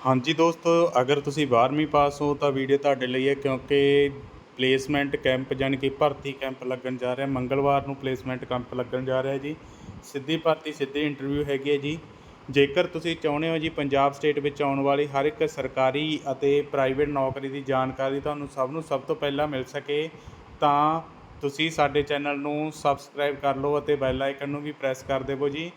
ਹਾਂਜੀ ਦੋਸਤੋ, ਅਗਰ ਤੁਸੀਂ 12ਵੀਂ ਪਾਸ ਹੋ ਤਾਂ ਵੀਡੀਓ ਤੁਹਾਡੇ ਲਈ ਹੈ ਕਿਉਂਕਿ ਪਲੇਸਮੈਂਟ ਕੈਂਪ ਜਾਣੀ ਕਿ ਭਰਤੀ ਕੈਂਪ ਲੱਗਣ ਜਾ ਰਿਹਾ, ਮੰਗਲਵਾਰ ਨੂੰ ਪਲੇਸਮੈਂਟ ਕੈਂਪ ਲੱਗਣ ਜਾ ਰਿਹਾ ਜੀ। ਸਿੱਧੀ ਭਰਤੀ, ਸਿੱਧੀ ਇੰਟਰਵਿਊ ਹੈਗੀ ਹੈ ਜੀ। ਜੇਕਰ ਤੁਸੀਂ ਚਾਹੁੰਦੇ ਹੋ ਜੀ ਪੰਜਾਬ ਸਟੇਟ ਵਿੱਚ ਆਉਣ ਵਾਲੀ ਹਰ ਇੱਕ ਸਰਕਾਰੀ ਅਤੇ ਪ੍ਰਾਈਵੇਟ ਨੌਕਰੀ ਦੀ ਜਾਣਕਾਰੀ ਤੁਹਾਨੂੰ ਸਭ ਨੂੰ ਸਭ ਤੋਂ ਪਹਿਲਾਂ ਮਿਲ ਸਕੇ, ਤਾਂ ਤੁਸੀਂ ਸਾਡੇ ਚੈਨਲ ਨੂੰ ਸਬਸਕ੍ਰਾਈਬ ਕਰ ਲਓ ਅਤੇ ਬੈਲ ਆਈਕਨ ਨੂੰ ਵੀ ਪ੍ਰੈਸ ਕਰ ਦੇਵੋ ਜੀ।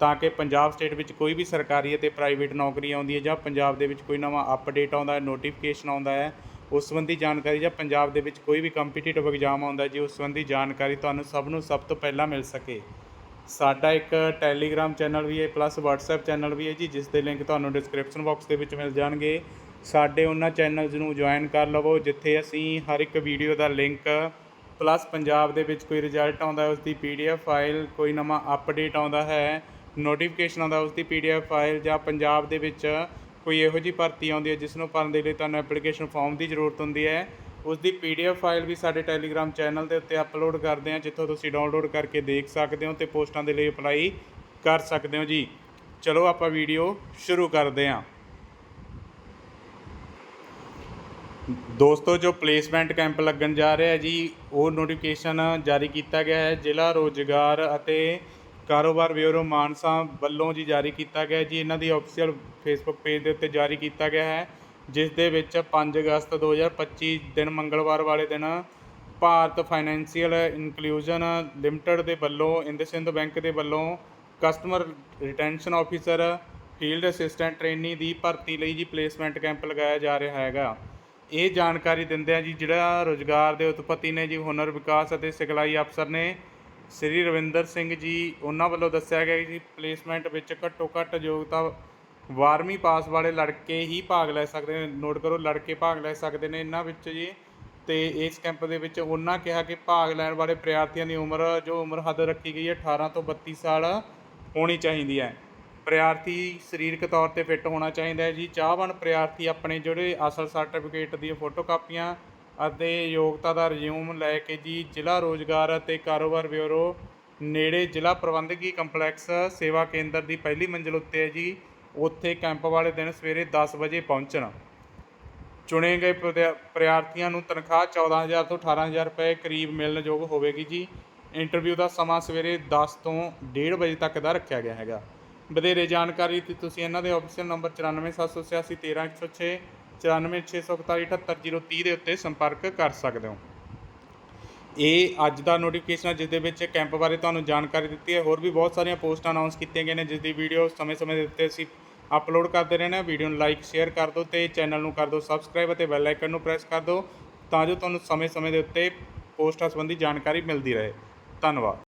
ਤਾਂ ਕਿ ਪੰਜਾਬ ਸਟੇਟ ਵਿੱਚ ਕੋਈ ਵੀ ਸਰਕਾਰੀ ਅਤੇ ਪ੍ਰਾਈਵੇਟ ਨੌਕਰੀ ਆਉਂਦੀ ਹੈ ਜਾਂ ਪੰਜਾਬ ਦੇ ਵਿੱਚ ਕੋਈ ਨਵਾਂ ਅਪਡੇਟ ਆਉਂਦਾ ਹੈ ਨੋਟੀਫਿਕੇਸ਼ਨ ਆਉਂਦਾ ਹੈ, ਉਸ ਸੰਬੰਧੀ ਜਾਣਕਾਰੀ ਜਾਂ ਪੰਜਾਬ ਦੇ ਵਿੱਚ ਕੋਈ ਵੀ ਕੰਪੀਟੀਟਿਵ ਐਗਜ਼ਾਮ ਆਉਂਦਾ ਜੀ ਉਸ ਸੰਬੰਧੀ ਜਾਣਕਾਰੀ ਤੁਹਾਨੂੰ ਸਭ ਨੂੰ ਸਭ ਤੋਂ ਪਹਿਲਾਂ ਮਿਲ ਸਕੇ। ਸਾਡਾ ਇੱਕ ਟੈਲੀਗ੍ਰਾਮ ਚੈਨਲ ਵੀ ਹੈ ਪਲੱਸ WhatsApp ਚੈਨਲ ਵੀ ਹੈ ਜੀ, ਜਿਸ ਦੇ ਲਿੰਕ ਤੁਹਾਨੂੰ ਡਿਸਕ੍ਰਿਪਸ਼ਨ ਬਾਕਸ ਦੇ ਵਿੱਚ ਮਿਲ ਜਾਣਗੇ। ਸਾਡੇ ਉਹਨਾਂ ਚੈਨਲਸ ਨੂੰ ਜੁਆਇਨ ਕਰ ਲਵੋ, ਜਿੱਥੇ ਅਸੀਂ ਹਰ ਇੱਕ ਵੀਡੀਓ ਦਾ ਲਿੰਕ ਪਲੱਸ ਪੰਜਾਬ ਦੇ ਵਿੱਚ ਕੋਈ ਰਿਜ਼ਲਟ ਆਉਂਦਾ ਹੈ ਉਸ ਦੀ ਪੀਡੀਐਫ ਫਾਈਲ ਕੋਈ ਨਵਾਂ ਅਪਡੇਟ ਆਉਂਦਾ ਹੈ ਨੋਟੀਫਿਕੇਸ਼ਨ ਆਉਂਦਾ ਉਸ ਦੀ ਪੀਡੀਐਫ ਫਾਈਲ ਜਾਂ ਪੰਜਾਬ ਦੇ ਵਿੱਚ ਕੋਈ ਇਹੋ ਜਿਹੀ ਭਰਤੀ ਆਉਂਦੀ ਹੈ, ਜਿਸ ਨੂੰ ਭਰਨ ਦੇ ਲਈ ਤੁਹਾਨੂੰ ਐਪਲੀਕੇਸ਼ਨ ਫਾਰਮ ਦੀ ਜ਼ਰੂਰਤ ਹੁੰਦੀ ਹੈ। ਉਸ ਦੀ ਪੀਡੀਐਫ ਫਾਈਲ ਵੀ ਸਾਡੇ ਟੈਲੀਗ੍ਰਾਮ ਚੈਨਲ ਦੇ ਉੱਤੇ ਅਪਲੋਡ ਕਰਦੇ ਹਾਂ, ਜਿੱਥੋਂ ਤੁਸੀਂ ਡਾਊਨਲੋਡ ਕਰਕੇ ਦੇਖ ਸਕਦੇ ਹੋ ਤੇ ਪੋਸਟਾਂ ਦੇ ਲਈ ਅਪਲਾਈ ਕਰ ਸਕਦੇ ਹੋ ਜੀ। ਚਲੋ ਆਪਾਂ ਵੀਡੀਓ ਸ਼ੁਰੂ ਕਰਦੇ ਹਾਂ। ਦੋਸਤੋ, ਜੋ ਪਲੇਸਮੈਂਟ ਕੈਂਪ ਲੱਗਣ ਜਾ ਰਿਹਾ ਹੈ ਜੀ, ਉਹ ਨੋਟੀਫਿਕੇਸ਼ਨ ਜਾਰੀ ਕੀਤਾ ਗਿਆ ਹੈ। ਜ਼ਿਲ੍ਹਾ ਰੋਜ਼ਗਾਰ ਅਤੇ ਕਾਰੋਬਾਰ ਬਿਊਰੋ ਮਾਨਸਾ ਵੱਲੋਂ ਜੀ ਜਾਰੀ ਕੀਤਾ ਗਿਆ ਜੀ। ਇਹਨਾਂ ਦੀ ਆਫੀਸ਼ੀਅਲ ਫੇਸਬੁੱਕ ਪੇਜ ਦੇ ਉੱਤੇ ਜਾਰੀ ਕੀਤਾ ਗਿਆ ਹੈ, ਜਿਸ ਦੇ ਵਿੱਚ 5 ਅਗਸਤ 2025 ਦਿਨ ਮੰਗਲਵਾਰ ਵਾਲੇ ਦਿਨ ਭਾਰਤ ਫਾਈਨੈਂਸ਼ੀਅਲ ਇਨਕਲੂਜਨ ਲਿਮਟਿਡ ਦੇ ਵੱਲੋਂ ਇੰਦਸਿੰਧ ਬੈਂਕ ਦੇ ਵੱਲੋਂ customer retention officer field assistant trainee ਦੀ ਭਰਤੀ ਲਈ ਜੀ ਪਲੇਸਮੈਂਟ ਕੈਂਪ ਲਗਾਇਆ ਜਾ ਰਿਹਾ ਹੈਗਾ। ਇਹ ਜਾਣਕਾਰੀ ਦਿੰਦੇ ਆ ਜੀ ਜਿਹੜਾ ਰੋਜ਼ਗਾਰ ਦੇ ਉਤਪਤੀ ਨੇ ਜੀ, ਹੁਨਰ ਵਿਕਾਸ ਅਤੇ ਸਿਖਲਾਈ ਅਫਸਰ ਨੇ ਸ੍ਰੀ ਰਵਿੰਦਰ ਸਿੰਘ ਜੀ, ਉਹਨਾਂ ਵੱਲੋਂ ਦੱਸਿਆ ਗਿਆ ਕਿ ਪਲੇਸਮੈਂਟ ਵਿੱਚ ਘੱਟੋ ਘੱਟ ਯੋਗਤਾ 12ਵੀਂ ਪਾਸ ਵਾਲੇ ਲੜਕੇ ਹੀ ਭਾਗ ਲੈ ਸਕਦੇ ਨੇ। ਨੋਟ ਕਰੋ, ਲੜਕੇ ਭਾਗ ਲੈ ਸਕਦੇ ਨੇ ਇਹਨਾਂ ਵਿੱਚ ਜੀ। ਤੇ ਇਸ ਕੈਂਪ ਦੇ ਵਿੱਚ ਉਹਨਾਂ ਕਿਹਾ ਕਿ ਭਾਗ ਲੈਣ ਵਾਲੇ ਪ੍ਰਾਰਥੀਆਂ ਦੀ ਉਮਰ, ਜੋ ਉਮਰ ਹੱਦ ਰੱਖੀ ਗਈ ਹੈ 18 ਤੋਂ 32 ਸਾਲ ਹੋਣੀ ਚਾਹੀਦੀ ਹੈ। ਪ੍ਰਿਆਰਥੀ ਸਰੀਰਕ ਤੌਰ ਤੇ ਫਿੱਟ ਹੋਣਾ ਚਾਹੀਦਾ ਹੈ ਜੀ। ਚਾਹਵਾਨ ਪ੍ਰਾਰਥੀ ਆਪਣੇ ਜਿਹੜੇ ਅਸਲ ਸਰਟੀਫਿਕੇਟ ਦੀਆਂ ਫੋਟੋ ਕਾਪੀਆਂ ਅਤੇ ਯੋਗਤਾ ਦਾ ਰਿਜ਼ਿਊਮ ਲੈ ਕੇ ਜੀ ਜ਼ਿਲ੍ਹਾ ਰੋਜ਼ਗਾਰ ਅਤੇ ਕਾਰੋਬਾਰ ਬਿਊਰੋ ਨੇੜੇ ਜ਼ਿਲ੍ਹਾ ਪ੍ਰਬੰਧਕੀ ਕੰਪਲੈਕਸ ਸੇਵਾ ਕੇਂਦਰ ਦੀ ਪਹਿਲੀ ਮੰਜ਼ਿਲ ਉੱਤੇ ਹੈ ਜੀ। ਉੱਥੇ ਕੈਂਪ ਵਾਲੇ ਦਿਨ ਸਵੇਰੇ 10 ਵਜੇ ਪਹੁੰਚਣ। ਚੁਣੇ ਗਏ ਪ੍ਰਤਿਆ- ਪ੍ਰਾਰਥੀਆਂ ਨੂੰ ਤਨਖਾਹ 14000 ਤੋਂ 18000 ਰੁਪਏ ਕਰੀਬ ਮਿਲਣ ਯੋਗ ਹੋਵੇਗੀ ਜੀ। ਇੰਟਰਵਿਊ ਦਾ ਸਮਾਂ ਸਵੇਰੇ 10 ਤੋਂ 1:30 ਵਜੇ ਤੱਕ ਦਾ ਰੱਖਿਆ ਗਿਆ ਹੈਗਾ। ਵਧੇਰੇ ਜਾਣਕਾਰੀ ਤੇ ਤੁਸੀਂ ਇਹਨਾਂ ਦੇ ਆਫੀਸ਼ੀਅਲ ਨੰਬਰ 94786 13106 94647 ਦੇ ਉੱਤੇ ਸੰਪਰਕ ਕਰ ਸਕਦੇ ਹੋ। ਇਹ ਅੱਜ ਦਾ ਨੋਟੀਫਿਕੇਸ਼ਨ ਹੈ, ਜਿਸ ਦੇ ਵਿੱਚ ਕੈਂਪ ਬਾਰੇ ਤੁਹਾਨੂੰ ਜਾਣਕਾਰੀ ਦਿੱਤੀ ਹੈ। ਹੋਰ ਵੀ ਬਹੁਤ ਸਾਰੀਆਂ ਪੋਸਟਾਂ ਅਨਾਉਂਸ ਕੀਤੀਆਂ ਗਈਆਂ ਨੇ, ਜਿਸ ਦੀ ਵੀਡੀਓ ਸਮੇਂ-ਸਮੇਂ ਦੇ ਉੱਤੇ ਅਸੀਂ ਅਪਲੋਡ ਕਰਦੇ ਰਹਿੰਦੇ ਹਾਂ। ਵੀਡੀਓ ਨੂੰ ਲਾਈਕ ਸ਼ੇਅਰ ਕਰ ਦਿਓ ਤੇ ਚੈਨਲ ਨੂੰ ਕਰ ਦਿਓ ਸਬਸਕ੍ਰਾਈਬ ਅਤੇ ਬੈਲ ਆਈਕਨ ਨੂੰ ਪ੍ਰੈਸ ਕਰ ਦਿਓ ਤਾਂ ਜੋ ਤੁਹਾਨੂੰ ਸਮੇਂ-ਸਮੇਂ ਦੇ ਉੱਤੇ ਪੋਸਟਾਂ ਸੰਬੰਧੀ ਜਾਣਕਾਰੀ ਮਿਲਦੀ ਰਹੇ। ਧੰਨਵਾਦ।